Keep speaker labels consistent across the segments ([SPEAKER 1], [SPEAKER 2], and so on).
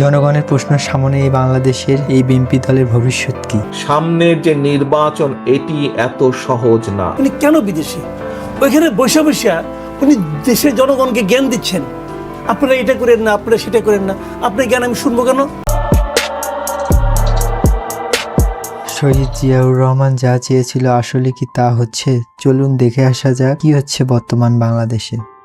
[SPEAKER 1] জনগণের প্রশ্ন সামনে এই বাংলাদেশের এই বিএনপি দলের ভবিষ্যৎ কি?
[SPEAKER 2] সামনের যে নির্বাচন এটি এত সহজ না।
[SPEAKER 3] উনি কেন বিদেশি? ওইখানে বৈশা বৈশা উনি দেশের জনগণকে জ্ঞান দিচ্ছেন। আপনারা এটা করেন না আপনারা সেটা করেন না। আপনার জ্ঞান আমি শুনব কেন?
[SPEAKER 1] শহীদ জিয়াউর রহমান যা চেয়েছিল আসলে কি তা হচ্ছে? চলুন দেখে আসা যাক কি হচ্ছে বর্তমান বাংলাদেশে।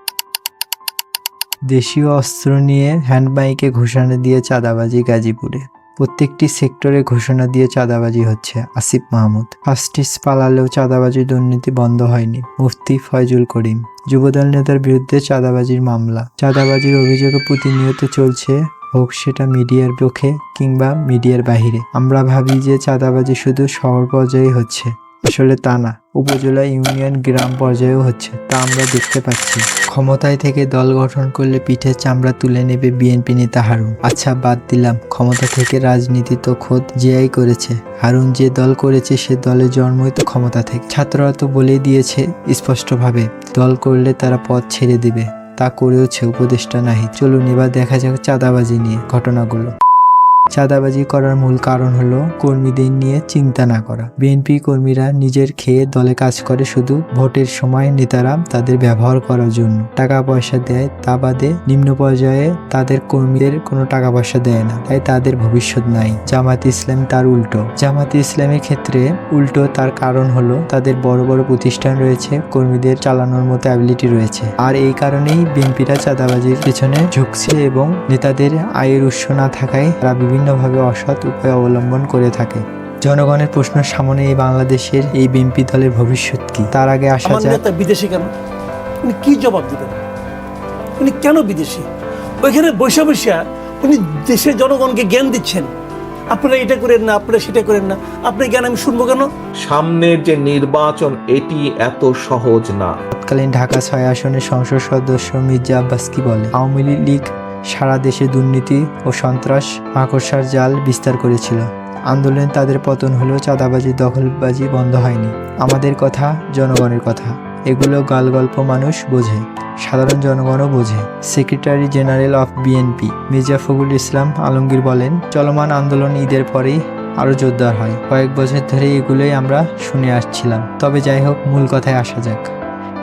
[SPEAKER 1] দেশীয় অস্ত্র নিয়ে হ্যান্ডমাইকে ঘোষণা দিয়ে চাঁদাবাজি গাজীপুরে। প্রত্যেকটি সেক্টরে ঘোষণা দিয়ে চাঁদাবাজি হচ্ছে, আসিফ মাহমুদ। ফাস্টিস পালালেও চাঁদাবাজি দুর্নীতি বন্ধ হয়নি, মুফতি ফয়জুল করিম। যুবদল নেতার বিরুদ্ধে চাঁদাবাজির মামলা। চাঁদাবাজির অভিযোগে প্রতিনিয়ত চলছে, হোক সেটা মিডিয়ার চোখে কিংবা মিডিয়ার বাহিরে। আমরা ভাবি যে চাঁদাবাজি শুধু শহর পর্যায়ে হচ্ছে। আসলে তা না। উপজেলা ইউনিয়ন গ্রাম পর্যায়েও হচ্ছে, তা আমরা দেখতে পাচ্ছি। ক্ষমতায় থেকে দল গঠন করলে পিঠের চামড়া তুলে নেবে বিএনপি নেতা হারুন। আচ্ছা বাদ দিলাম। ক্ষমতা থেকে রাজনীতি তো খোদ জিয়াই করেছে। হারুন যে দল করেছে, সে দলের জন্মই তো ক্ষমতা থেকে। ছাত্ররা তো বলেই দিয়েছে স্পষ্টভাবে, দল করলে তারা পথ ছেড়ে দিবে। তা করেওছে উপদেষ্টা নাহি চলুন এবার দেখা যাক চাঁদাবাজি নিয়ে ঘটনাগুলো। চাঁদাবাজি করার মূল কারণ হলো কর্মীদের নিয়ে চিন্তা না করা। বিএনপি কর্মীরা নিজের খেয়ে দলে কাজ করে শুধু ভোটের সময় নেতারা তাদের ব্যবহার করার জন্য। টাকা পয়সা দেয়, তা বাদে নিম্ন পর্যায়ে তাদের কর্মীদের কোনো টাকা পয়সা দেয় না, তাই তাদের ভবিষ্যৎ নাই। জামাত ইসলাম তার উল্টো। জামাত ইসলামের ক্ষেত্রে উল্টো তার কারণ হলো তাদের বড় বড় প্রতিষ্ঠান রয়েছে, কর্মীদের চালানোর মতো অ্যাবিলিটি রয়েছে। আর এই কারণেই বিএনপিরা চাঁদাবাজির পেছনে ঝুঁকছে এবং নেতাদের আয়ের উৎস না থাকায় তারা বিভিন্নভাবে অসৎ উপায় অবলম্বন করে থাকে। জনগণের প্রশ্ন সামনে এই বাংলাদেশের এই বিএনপি দলের ভবিষ্যৎ কি? তার আগে আসা
[SPEAKER 3] নেতা বিদেশি কেন? উনি কি জবাব দিবেন? উনি কেন বিদেশি? ওইখানে বৈশা বৈশা উনি দেশের জনগণকে জ্ঞান দিচ্ছেন। আপনারা এটা করেন না আপনারা সেটা করেন না। আপনার জ্ঞান আমি শুনব কেন?
[SPEAKER 2] সামনের যে নির্বাচন এটি এত সহজ না।
[SPEAKER 1] তৎকালীন ঢাকা ছয় আসনের সংসদ সদস্য মির্জা আব্বাস কি বলে? আওয়ামী লীগ সারা দেশে দুর্নীতি ও সন্ত্রাস, মাকড়সার জাল বিস্তার করেছিল। আন্দোলনে তাদের পতন হলেও চাঁদাবাজি, দখলবাজি বন্ধ হয়নি। আমাদের কথা জনগণের কথা। এগুলো গালগল্প মানুষ বোঝে, সাধারণ জনগণও বোঝে। Secretary general of BNP Mirza Fakhrul Islam Alamgir বলেন, চলমান আন্দোলন ঈদের পরেই আরও জোরদার হয়। কয়েক বছর ধরে এগুলোই আমরা শুনে আসছিলাম। তবে যাই হোক, মূল কথায় আসা যাক।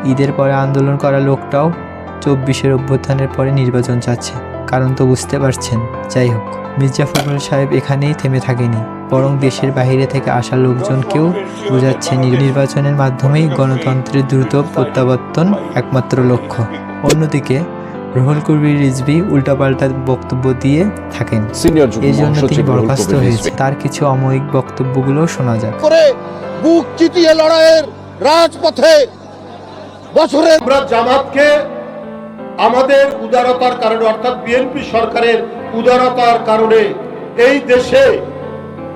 [SPEAKER 1] ঈদের পরে আন্দোলন করা লোকটাও চব্বিশের অভ্যুত্থানের পরে নির্বাচন চাচ্ছে। কারণ তো বুঝতে পারছেন। যাই হোক মির্জা ফখরুল সাহেব এখানেই থেমে থাকেনি। বরং দেশের বাইরে থেকে আসা লোকজনকেও বোঝাচ্ছে নির্বাচনের মাধ্যমেই গণতন্ত্রের দ্রুত প্রত্যাবর্তন একমাত্র লক্ষ্য। অন্যদিকে রুহুল কবির রিজভি উল্টাপাল্টা বক্তব্য দিয়ে থাকেন। এই জন্য তিনি বরখাস্ত হয়েছে। তার কিছু অমৌলিক বক্তব্যগুলো শোনা যাক।
[SPEAKER 4] বুক চিতিয়ে লড়াইয়ের রাজপথে বছরের
[SPEAKER 5] জামাতকে আমাদের উদারতার কারণে, অর্থাৎ বিএনপি সরকারের উদারতার কারণে এই দেশে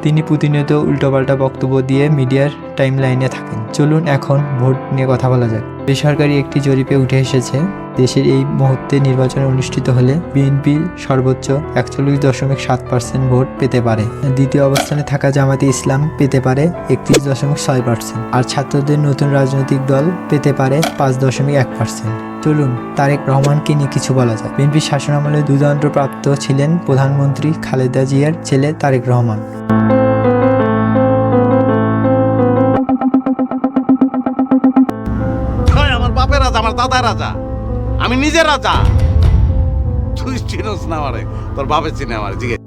[SPEAKER 1] তিনি প্রতিনিয়ত উল্টোপাল্টা বক্তব্য দিয়ে মিডিয়ার টাইম লাইনে থাকেন। চলুন এখন ভোট নিয়ে কথা বলা যাক। বেসরকারি একটি জরিপে উঠে এসেছে, দেশের এই মুহূর্তে নির্বাচন অনুষ্ঠিত হলে বিএনপি সর্বোচ্চ একচল্লিশ দশমিক সাত পার্সেন্ট ভোট পেতে পারে। দ্বিতীয় অবস্থানে থাকা জামাতে ইসলাম পেতে পারে একত্রিশ দশমিক ছয় পার্সেন্ট, আর ছাত্রদের নতুন রাজনৈতিক দল পেতে পারে পাঁচ দশমিক এক পার্সেন্ট। চলুন, তারেক রহমানকে নিয়ে কিছু বলা যায় বিএনপি শাসনামলে দুদণ্ডপ্রাপ্ত ছিলেন প্রধানমন্ত্রী খালেদা জিয়ার ছেলে তারেক রহমান।
[SPEAKER 6] দাদা রাজা। আমি নিজে রাজা। তুই চিনোস না আমারে তোর বাপে চিনে আমার জিজ্ঞেস